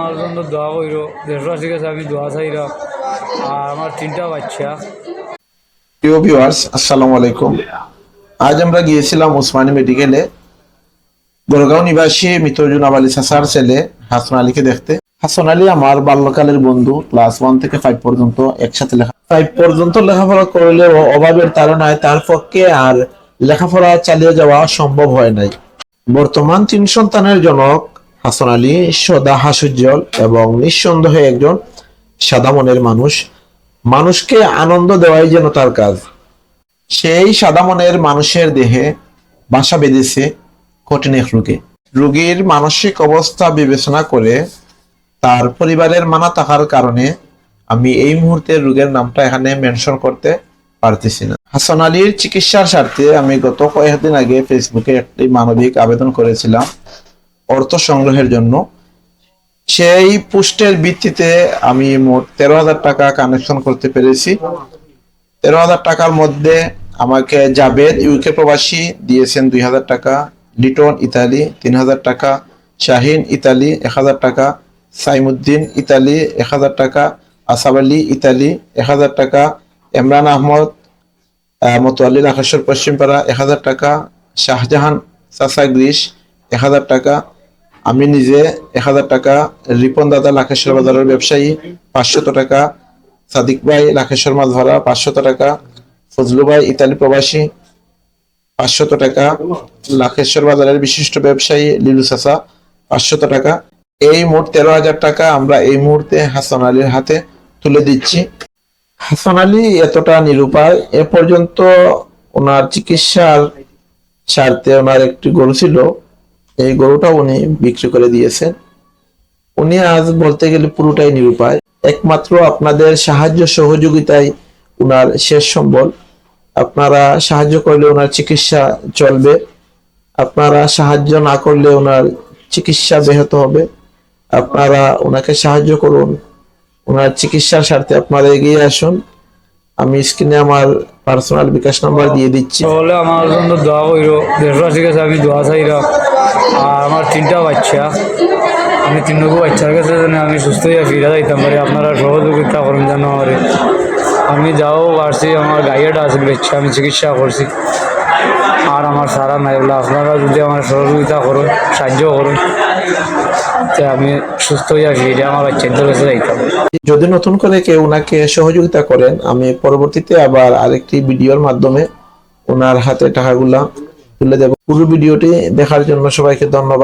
আমার জন্য দোয়া কইরো, দেশবাসীর কাছে আমি দোয়া চাইলাম আর আমার তিনটা বাচ্চা। প্রিয় ভিউয়ার্স আসসালামু আলাইকুম। আজ আমরা গিয়েছিলাম ওসমানী মেডিকেলে বড়গাঁও নিবাসী মিতজুন আলী সাসার ছেলে, হাসান আলীকে দেখতে। হাসান আলী আমার বাল্যকালের বন্ধু ক্লাস ওয়ান থেকে ফাইভ পর্যন্ত একসাথে লেখা ফাইভ পর্যন্ত লেখাপড়া করলেও অভাবের তাড়নায় তার পক্ষে আর লেখাপড়া চালিয়ে যাওয়া সম্ভব হয় নাই। বর্তমান তিন সন্তানের জনক হাসান আলী সদা হাসুজ্জ্বল এবং নিঃসন্দেহে একজন সাদা মনের মানুষ। মানুষকে আনন্দ দেওয়াই যেন তার কাজ। সেই সাদা মনের মানুষের দেহে বাসা বেঁধেছে কঠিন এক রোগে রোগীর মানসিক অবস্থা বিবেচনা করে তার পরিবারের মানা থাকার কারণে আমি এই মুহূর্তে রোগের নামটা এখানে মেনশন করতে পারতেছি না। হাসান আলীর চিকিৎসার স্বার্থে আমি গত কয়েকদিন আগে ফেসবুকে একটি মানবিক আবেদন করেছিলাম। অর্থ সংগ্রহের জন্য। সেই পোস্টের ভিত্তিতে আমি মোট তেরো হাজার টাকা কানেকশন করতে পেরেছি। তেরো হাজার টাকার মধ্যে আমাকে জাবেদ ইউকে প্রবাসী দিয়েছেন দুই হাজার টাকা লিটন ইতালি তিন হাজার টাকা শাহিন ইতালি এক হাজার টাকা সাইমুদ্দিন ইতালি এক হাজার টাকা আসাব আলী ইতালি এক হাজার টাকা ইমরান আহমদ আহ, মতোয়ালি লাখেশ্বর পশ্চিমপাড়া এক হাজার টাকা শাহজাহান সাসা গ্রিস এক হাজার টাকা আমি নিজে এক হাজার টাকা রিপন দাদা লাখেশ্বর বাজারের ব্যবসায়ী, পাঁচশত টাকা, সাদিক ভাই লাখেশ্বর মাছ ধরা পাঁচশত টাকা, ফজলু ভাই ইতালি প্রবাসী, পাঁচশত টাকা, লাখেশ্বর বাজারের বিশিষ্ট ব্যবসায়ী লিলু সাসা পাঁচশত টাকা। এই মোট তেরো হাজার টাকা আমরা এই মুহূর্তে হাসান আলীর হাতে তুলে দিচ্ছি। হাসান আলী এতটা নিরুপায়, এ পর্যন্ত ওনার চিকিৎসার স্বার্থে ওনার একটি গরু ছিল। এই গরুটা উনি বিক্রি করে দিয়েছেন। উনি আজ বলতে গেলে পুরোটাই নিরুপায়। একমাত্র আপনাদের সাহায্য সহযোগিতায় উনার শেষ সম্বল। আপনারা সাহায্য করলে ওনার চিকিৎসা চলবে। আপনারা সাহায্য না করলে ওনার চিকিৎসা ব্যাহত হবে। আপনারা ওনাকে সাহায্য করুন। ওনার চিকিৎসার স্বার্থে আপনারা এগিয়ে আসুন। আমি স্ক্রিনে আমার পার্সোনাল বিকাশ নাম্বার দিয়ে দিচ্ছি। তাহলে আমার জন্য দোয়া কইরো। দেশবাসীর কাছে আমি দোয়া চাইলাম আর আমার তিনটা বাচ্চা। আমি তিনটুকু বাচ্চার কাছে যেন আমি সুস্থ হয়ে ফিরে যাইতাম পারি। আপনারা সহযোগিতা করুন যেন আমার। আমি যাও পারছি, আমার গাইয়াটা আছে বাচ্চা আমি চিকিৎসা করছি। আর আমার সারা নাই বলে আপনারা যদি আমার সহযোগিতা করুন, সাহায্য করুন আমি সুস্থ হয়ে ফিরে আমার বাচ্চাদের কাছে যাইতাম। যদি নতুন করে কেউ ওনাকে সহযোগিতা করেন, আমি পরবর্তীতে আবার আরেকটি ভিডিওর মাধ্যমে ওনার হাতে টাকাগুলা তুলে দেব। পুরো ভিডিওটি দেখার জন্য সবাইকে ধন্যবাদ।